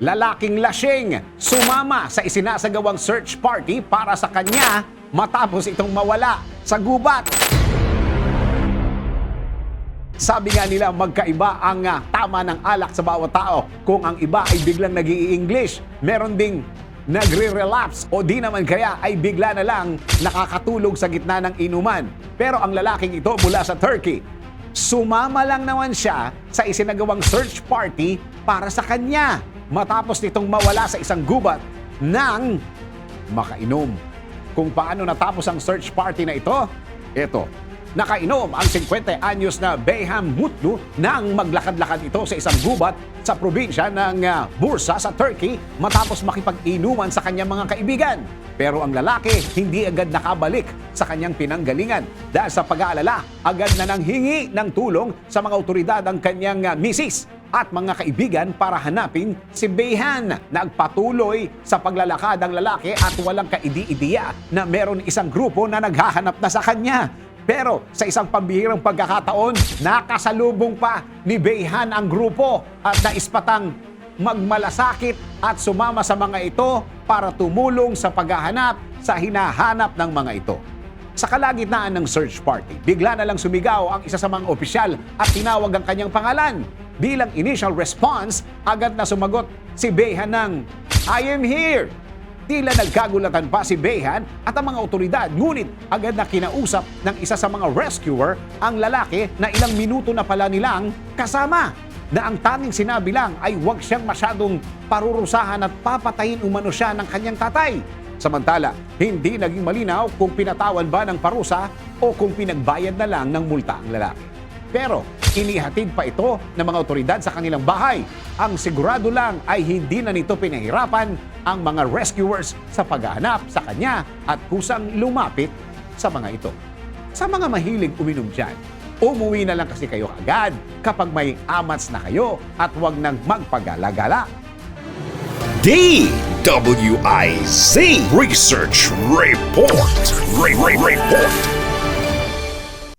lalaking lasing sumama sa isinasagawang search party para sa kanya matapos itong mawala sa gubat. Sabi nga nila magkaiba ang ah, tama ng alak sa bawat tao. Kung ang iba ay biglang nag english meron ding nagre-relapse o di naman kaya ay bigla na lang nakakatulog sa gitna ng inuman. Pero ang lalaking ito mula sa Turkey, sumama lang naman siya sa isinagawang search party para sa kanya matapos nitong mawala sa isang gubat ng makainom. Kung paano natapos ang search party na ito, ito. Nakainom ang 50 anyos na Beham Mutlu nang maglakad-lakad ito sa isang gubat sa probinsya ng ah, Bursa sa Turkey matapos makipag-inuman sa kanyang mga kaibigan. Pero ang lalaki hindi agad nakabalik sa kanyang pinanggalingan dahil sa pag-aalala agad na nang hingi ng tulong sa mga otoridad ang kanyang ah, misis at mga kaibigan para hanapin si Behan. Nagpatuloy sa paglalakad ang lalaki at walang kaidi-idiya na meron isang grupo na naghahanap na sa kanya. Pero sa isang pambihirang pagkakataon, nakasalubong pa ni Behan ang grupo at naispatang magmalasakit at sumama sa mga ito para tumulong sa paghahanap sa hinahanap ng mga ito. Sa kalagitnaan ng search party, bigla na lang sumigaw ang isa sa mga opisyal at tinawag ang kanyang pangalan. Bilang initial response, agad na sumagot si Behan ng, I am here! Tila nagkagulatan pa si Behan at ang mga otoridad ngunit agad na kinausap ng isa sa mga rescuer ang lalaki na ilang minuto na pala nilang kasama na ang tanging sinabi lang ay huwag siyang masyadong parurusahan at papatayin umano siya ng kanyang tatay. Samantala, hindi naging malinaw kung pinatawan ba ng parusa o kung pinagbayad na lang ng multa ang lalaki. Pero inihatid pa ito ng mga otoridad sa kanilang bahay. Ang sigurado lang ay hindi na nito pinahirapan ang mga rescuers sa paghahanap sa kanya at kusang lumapit sa mga ito. Sa mga mahilig uminom dyan, umuwi na lang kasi kayo agad kapag may amats na kayo at huwag nang magpagala-gala. DWIZ Research Report. Re- Re- Report.